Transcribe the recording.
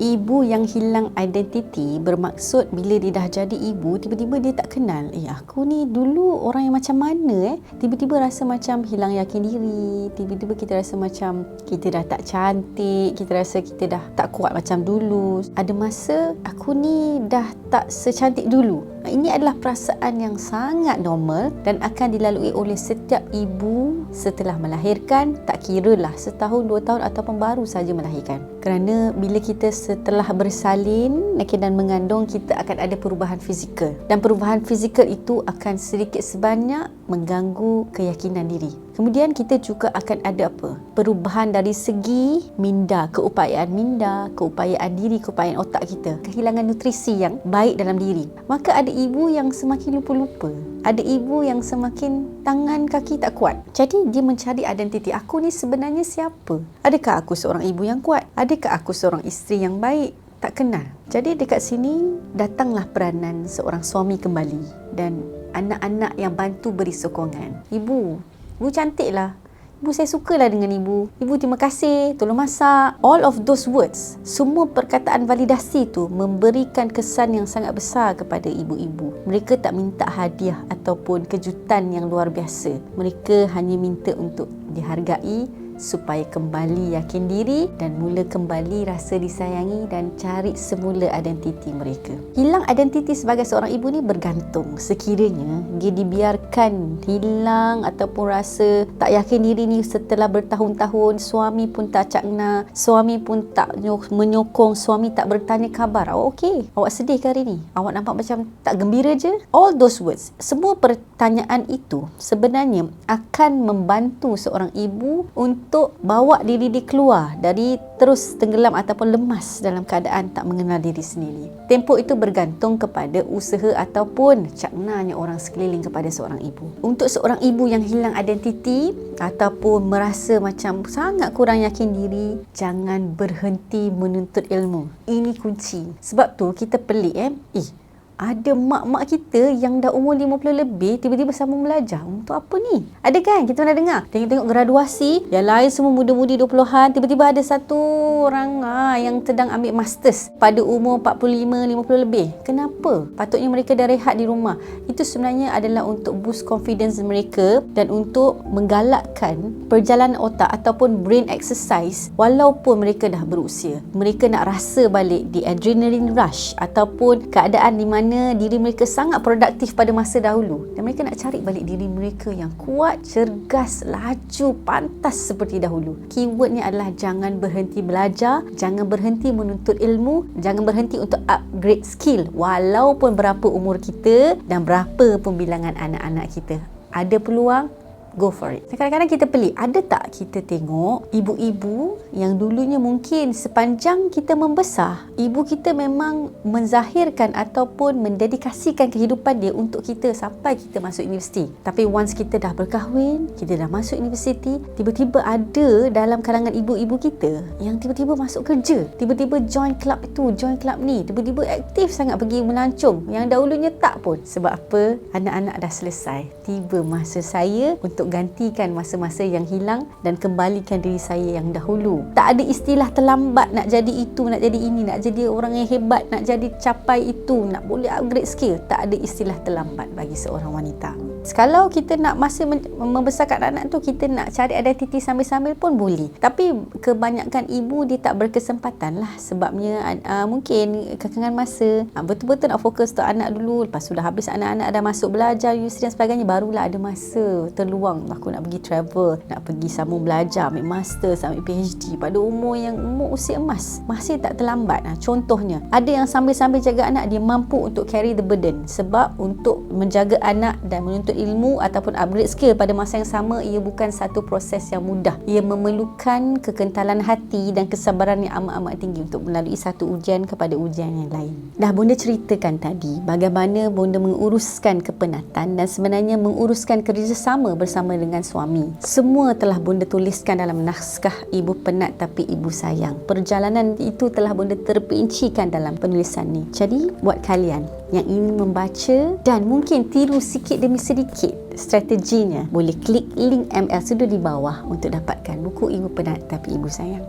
ibu yang hilang identiti bermaksud bila dia dah jadi ibu tiba-tiba dia tak kenal. Eh aku ni dulu orang yang macam mana eh? Tiba-tiba rasa macam hilang yakin diri. Tiba-tiba kita rasa macam kita dah tak cantik kita rasa kita dah tak kuat macam dulu. Ada masa aku ni dah tak secantik dulu ini adalah perasaan yang sangat normal dan akan dilalui oleh setiap ibu setelah melahirkan. Tak kira lah setahun dua tahun ataupun baru saja melahirkan. Kerana bila kita setelah bersalin okay, dan mengandung kita akan ada perubahan fizikal. Dan perubahan fizikal itu akan sedikit sebanyak mengganggu keyakinan diri Kemudian kita juga akan ada apa? Perubahan dari segi minda, keupayaan minda, keupayaan diri, keupayaan otak kita. Kehilangan nutrisi yang baik dalam diri. Maka ada ibu yang semakin lupa-lupa. Ada ibu yang semakin tangan kaki tak kuat. Jadi dia mencari identiti. Aku ni sebenarnya siapa? Adakah aku seorang ibu yang kuat? Adakah aku seorang isteri yang baik? Tak kenal. Jadi dekat sini datanglah peranan seorang suami kembali dan anak-anak yang bantu beri sokongan. Ibu, Ibu cantik lah. Ibu saya sukalah dengan ibu. Ibu terima kasih, tolong masak. All of those words, semua perkataan validasi tu memberikan kesan yang sangat besar kepada ibu-ibu. Mereka tak minta hadiah ataupun kejutan yang luar biasa. Mereka hanya minta untuk dihargai supaya kembali yakin diri dan mula kembali rasa disayangi dan cari semula identiti mereka. Hilang identiti sebagai seorang ibu ni bergantung sekiranya dia dibiarkan hilang ataupun rasa tak yakin diri ni setelah bertahun-tahun suami pun tak cakna, suami pun tak menyokong, suami tak bertanya khabar. Awak okey? Awak sedih ke hari ni? Awak nampak macam tak gembira je? All those words, semua pertanyaan itu sebenarnya akan membantu seorang ibu untuk untuk bawa diri dia keluar dari terus tenggelam ataupun lemas dalam keadaan tak mengenal diri sendiri. Tempoh itu bergantung kepada usaha ataupun caknanya orang sekeliling kepada seorang ibu. Untuk seorang ibu yang hilang identiti ataupun merasa macam sangat kurang yakin diri, jangan berhenti menuntut ilmu. Ini kunci. Sebab tu kita pelik eh. Eh, ada mak-mak kita yang dah umur 50 lebih tiba-tiba sambung belajar. Untuk apa ni? Ada kan? Kita pernah dengar. Tengok-tengok graduasi, yang lain semua muda-mudi 20-an, tiba-tiba ada satu orang ha, yang sedang ambil masters pada umur 45-50 lebih. Kenapa? Patutnya mereka dah rehat di rumah. Itu sebenarnya adalah untuk boost confidence mereka dan untuk menggalakkan perjalanan otak ataupun brain exercise walaupun mereka dah berusia. Mereka nak rasa balik di adrenaline rush ataupun keadaan di mana mana diri mereka sangat produktif pada masa dahulu dan mereka nak cari balik diri mereka yang kuat, cergas, laju, pantas seperti dahulu. Keywordnya adalah jangan berhenti belajar, jangan berhenti menuntut ilmu, jangan berhenti untuk upgrade skill walaupun berapa umur kita dan berapa pembilangan anak-anak kita. Ada peluang, go for it. Kadang-kadang kita pelik, ada tak kita tengok ibu-ibu yang dulunya mungkin sepanjang kita membesar, ibu kita memang menzahirkan ataupun mendedikasikan kehidupan dia untuk kita sampai kita masuk universiti. Tapi once kita dah berkahwin, kita dah masuk universiti, tiba-tiba ada dalam kalangan ibu-ibu kita yang tiba-tiba masuk kerja, tiba-tiba join club itu, join club ni, tiba-tiba aktif sangat pergi melancong yang dahulunya tak pun. Sebab apa? Anak-anak dah selesai. Tiba masa saya untuk untuk gantikan masa-masa yang hilang dan kembalikan diri saya yang dahulu. Tak ada istilah terlambat nak jadi itu, nak jadi ini, nak jadi orang yang hebat, nak jadi capai itu, nak boleh upgrade skill. Tak ada istilah terlambat bagi seorang wanita. Kalau kita nak masa membesarkan anak tu kita nak cari identiti sambil-sambil pun boleh. Tapi kebanyakan ibu dia tak berkesempatan lah sebabnya uh, mungkin kekangan masa uh, betul-betul nak fokus untuk anak dulu. Lepas sudah habis anak-anak dah masuk belajar, universiti dan sebagainya barulah ada masa terluang aku nak pergi travel, nak pergi sambung belajar, ambil master, ambil PhD pada umur yang umur usia emas. Masih tak terlambat. Nah, contohnya, ada yang sambil-sambil jaga anak dia mampu untuk carry the burden sebab untuk menjaga anak dan menuntut ilmu ataupun upgrade skill pada masa yang sama ia bukan satu proses yang mudah. Ia memerlukan kekentalan hati dan kesabaran yang amat-amat tinggi untuk melalui satu ujian kepada ujian yang lain. Dah Bunda ceritakan tadi bagaimana Bunda menguruskan kepenatan dan sebenarnya menguruskan kerjasama bersama dengan suami. Semua telah bunda tuliskan dalam naskah Ibu Penat Tapi Ibu Sayang. Perjalanan itu telah bunda terperincikan dalam penulisan ni. Jadi, buat kalian yang ingin membaca dan mungkin tiru sikit demi sedikit strateginya, boleh klik link ML Studio di bawah untuk dapatkan buku Ibu Penat Tapi Ibu Sayang.